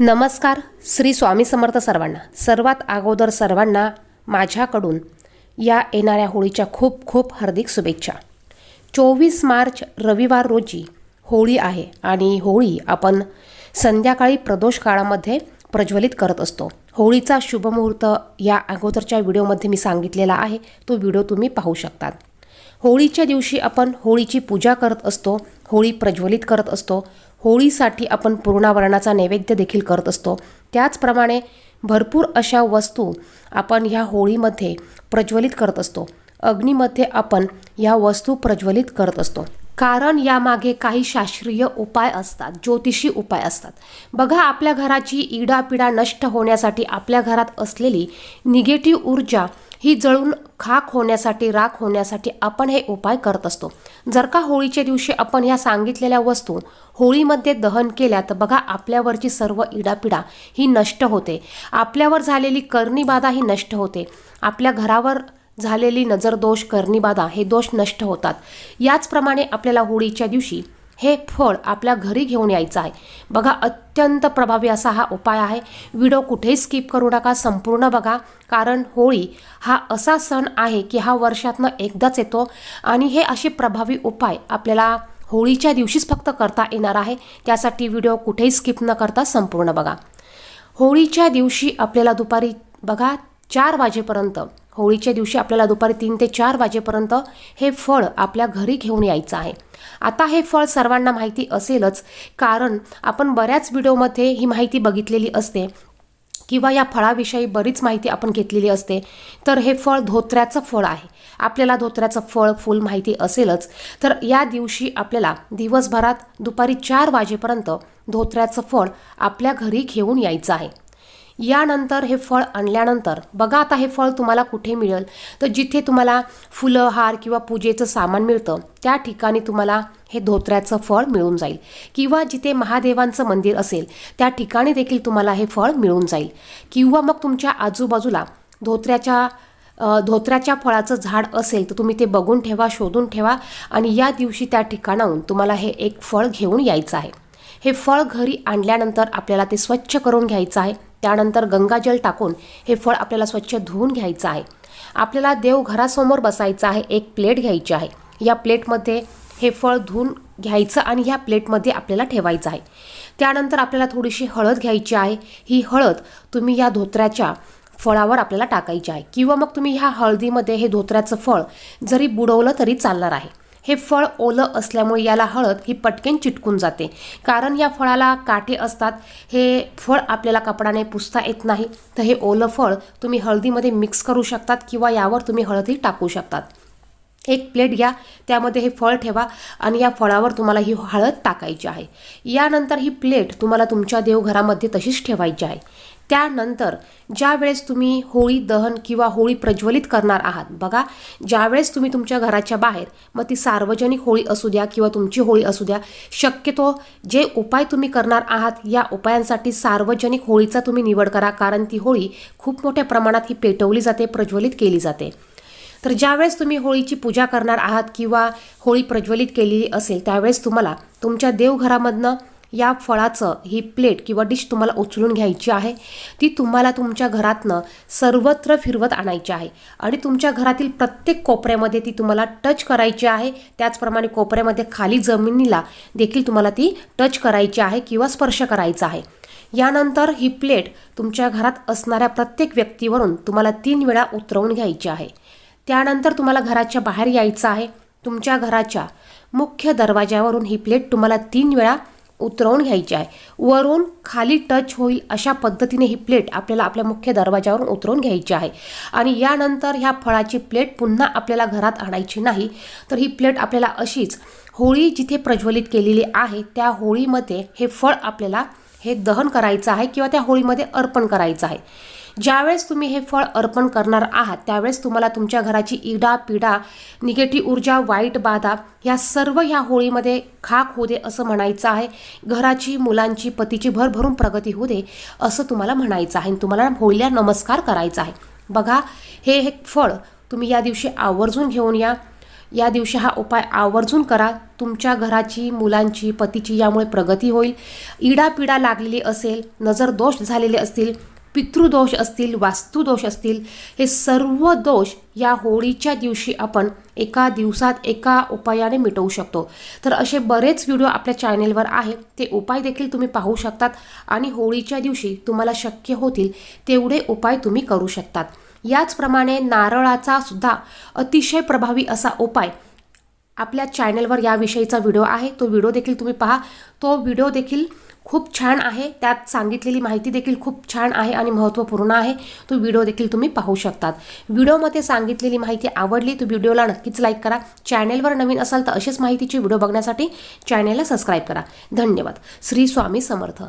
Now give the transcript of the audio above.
नमस्कार श्री स्वामी समर्थ सर्वांना. सर्वात अगोदर सर्वांना माझ्याकडून या येणाऱ्या होळीच्या खूप खूप हार्दिक शुभेच्छा. चोवीस मार्च रविवार रोजी होळी आहे आणि होळी आपण संध्याकाळी प्रदोष काळामध्ये प्रज्वलित करत असतो. होळीचा शुभमुहूर्त या अगोदरच्या व्हिडिओमध्ये मी सांगितलेला आहे. तो व्हिडिओ तुम्ही पाहू शकतात. होळीच्या दिवशी आपण होळीची पूजा करत असतो होळी प्रज्वलित करत असतो. होळीसाठी आपण पूर्णावरणाचा नैवेद्य देखील करत असतो. त्याचप्रमाणे भरपूर अशा वस्तू आपण ह्या होळीमध्ये प्रज्वलित करत असतो. अग्नीमध्ये आपण ह्या वस्तू प्रज्वलित करत असतो. कारण यामागे काही शास्त्रीय उपाय असतात ज्योतिषी उपाय असतात. बघा आपल्या घराची इडापिडा नष्ट होण्यासाठी आपल्या घरात असलेली निगेटिव्ह ऊर्जा ही जळून खाक होण्यासाठी राख होण्यासाठी आपण हे उपाय करत असतो. जर का होळीच्या दिवशी आपण ह्या सांगितलेल्या वस्तू होळीमध्ये दहन केल्या तर बघा आपल्यावरची सर्व इडापिडा ही नष्ट होते. आपल्यावर झालेली कर्णीबाधा ही नष्ट होते. आपल्या घरावर झालेली नजरदोष कर्णीबाधा हे दोष नष्ट होतात. याचप्रमाणे आपल्याला होळीच्या दिवशी हे फळ आपल्या घरी घेऊन यायचं आहे. बघा अत्यंत प्रभावी असा हा उपाय आहे. व्हिडिओ कुठेही स्किप करू नका संपूर्ण बघा. कारण होळी हा असा सण आहे की हा वर्षातनं एकदाच येतो आणि हे असे प्रभावी उपाय आपल्याला होळीच्या दिवशीच फक्त करता येणार आहे. त्यासाठी व्हिडिओ कुठेही स्किप न करता संपूर्ण बघा. होळीच्या दिवशी आपल्याला दुपारी बघा चार वाजेपर्यंत होळीच्या दिवशी आपल्याला दुपारी तीन ते चार वाजेपर्यंत हे फळ आपल्या घरी घेऊन यायचं आहे. आता हे फळ सर्वांना माहिती असेलच कारण आपण बऱ्याच व्हिडिओमध्ये ही माहिती बघितलेली असते किंवा या फळाविषयी बरीच माहिती आपण घेतलेली असते. तर हे फळ धोत्र्याचं फळ आहे. आपल्याला धोत्र्याचं फळ फुल माहिती असेलच. तर या दिवशी आपल्याला दिवसभरात दुपारी चार वाजेपर्यंत धोत्र्याचं फळ आपल्या घरी घेऊन यायचं आहे. यानंतर हे फळ आणल्यानंतर बघा आता हे फळ तुम्हाला कुठे मिळेल. तर जिथे तुम्हाला फुलं हार किंवा पूजेचं सामान मिळतं त्या ठिकाणी तुम्हाला हे धोत्र्याचं फळ मिळून जाईल. किंवा जिथे महादेवांचं मंदिर असेल त्या ठिकाणी देखील तुम्हाला हे फळ मिळून जाईल. किंवा मग तुमच्या आजूबाजूला धोत्र्याच्या धोत्र्याच्या फळाचं झाड असेल तर तुम्ही ते बघून ठेवा शोधून ठेवा आणि या दिवशी त्या ठिकाणाहून तुम्हाला हे एक फळ घेऊन यायचं आहे. हे फळ घरी आणल्यानंतर आपल्याला ते स्वच्छ करून घ्यायचं आहे. त्यानंतर गंगाजल टाकून हे फळ आपल्याला स्वच्छ धुवून घ्यायचं आहे. आपल्याला देवघरासमोर बसायचं आहे एक प्लेट घ्यायची आहे. या प्लेटमध्ये हे फळ धुवून घ्यायचं आणि ह्या प्लेटमध्ये आपल्याला ठेवायचं आहे. त्यानंतर आपल्याला थोडीशी हळद घ्यायची आहे. ही हळद तुम्ही या धोत्र्याच्या फळावर आपल्याला टाकायची आहे. किंवा मग तुम्ही ह्या हळदीमध्ये हे धोत्र्याचं फळ जरी बुडवलं तरी चालणार आहे. हे फळ ओलं असल्यामुळे याला हळद ही पटकन चिटकून जाते. कारण या फळाला काटे असतात हे फळ आपल्याला कपडाने पुसता येत नाही तर हे ओलं फळ तुम्ही हळदीमध्ये मिक्स करू शकतात किंवा यावर तुम्ही हळदही टाकू शकतात. एक प्लेट घ्या त्यामध्ये हे फळ ठेवा आणि या फळावर तुम्हाला ही हळद टाकायची आहे. यानंतर ही प्लेट तुम्हाला तुमच्या देवघरामध्ये तशीच ठेवायची आहे. त्यानंतर ज्यावेळेस तुम्ही होळी दहन किंवा होळी प्रज्वलित करणार आहात बघा ज्यावेळेस तुम्ही तुमच्या घराच्या बाहेर मग ती सार्वजनिक होळी असू द्या किंवा तुमची होळी असू द्या शक्यतो जे उपाय तुम्ही करणार आहात या उपायांसाठी सार्वजनिक होळीचा तुम्ही निवड करा कारण ती होळी खूप मोठ्या प्रमाणात ही पेटवली जाते प्रज्वलित केली जाते. तर ज्यावेळेस तुम्ही होळीची पूजा करणार आहात किंवा होळी प्रज्वलित केलेली असेल त्यावेळेस तुम्हाला तुमच्या देवघरामधनं या फळाचं ही प्लेट किंवा डिश तुम्हाला उचलून घ्यायची आहे ती तुम्हाला तुमच्या घरातनं सर्वत्र फिरवत आणायची आहे. आणि तुमच्या घरातील प्रत्येक कोपऱ्यामध्ये ती तुम्हाला टच करायची आहे. त्याचप्रमाणे कोपऱ्यामध्ये खाली जमिनीला देखील तुम्हाला ती टच करायची आहे किंवा स्पर्श करायचा आहे. यानंतर ही प्लेट तुमच्या घरात असणाऱ्या प्रत्येक व्यक्तीवरून तुम्हाला तीन वेळा उतरवून घ्यायची आहे. त्यानंतर तुम्हाला घराच्या बाहेर यायचं आहे. तुमच्या घराच्या मुख्य दरवाज्यावरून ही प्लेट तुम्हाला तीन वेळा उतरवून घ्यायची आहे. वरून खाली टच होईल अशा पद्धतीने ही प्लेट आपल्याला आपल्या मुख्य दरवाजावरून उतरवून घ्यायची आहे. आणि यानंतर ह्या फळाची प्लेट पुन्हा आपल्याला घरात आणायची नाही तर ही प्लेट आपल्याला अशीच होळी जिथे प्रज्वलित केलेली आहे त्या होळीमध्ये हे फळ आपल्याला हे दहन करायचं आहे किंवा त्या होळीमध्ये अर्पण करायचं आहे. ज्यावेळेस तुम्ही हे फळ अर्पण करणार आहात त्यावेळेस तुम्हाला तुमच्या घराची इडा पिडा निगेटिव्ह ऊर्जा वाईट बाधा ह्या सर्व ह्या होळीमध्ये खाक होऊ दे असं म्हणायचं आहे. घराची मुलांची पतीची भरभरून प्रगती होऊ दे असं तुम्हाला म्हणायचं आहे. आणि तुम्हाला होळीला नमस्कार करायचा आहे. बघा हे एक फळ तुम्ही या दिवशी आवर्जून घेऊन या. या दिवशी हा उपाय आवर्जून करा. तुमच्या घराची मुलांची पतीची यामुळे प्रगती होईल. इडापिडा लागलेली असेल नजर दोष झालेले असतील पितृदोष असतील वास्तुदोष असतील हे सर्व दोष या होळीच्या दिवशी आपण एका दिवसात एका उपायाने मिटवू शकतो. तर असे बरेच व्हिडिओ आपल्या चॅनेलवर आहे ते उपाय देखील तुम्ही पाहू शकतात आणि होळीच्या दिवशी तुम्हाला शक्य होतील तेवढे उपाय तुम्ही करू शकतात. याचप्रमाणे नारळाचा सुद्धा अतिशय प्रभावी असा उपाय आपल्या चॅनलवर याविषयीचा व्हिडिओ आहे. तो व्हिडिओ देखील तुम्ही पहा. तो व्हिडिओ देखील खूप छान आहे. त्यात सांगितलेली माहिती देखील खूप छान आहे आणि महत्त्वपूर्ण आहे. तो व्हिडिओ देखील तुम्ही पाहू शकतात. व्हिडिओमध्ये सांगितलेली माहिती आवडली तर व्हिडिओला नक्कीच लाईक करा. चॅनेलवर नवीन असाल तर अशीच माहितीची व्हिडिओ बघण्यासाठी चॅनेलला सबस्क्राईब करा. धन्यवाद. श्री स्वामी समर्थ.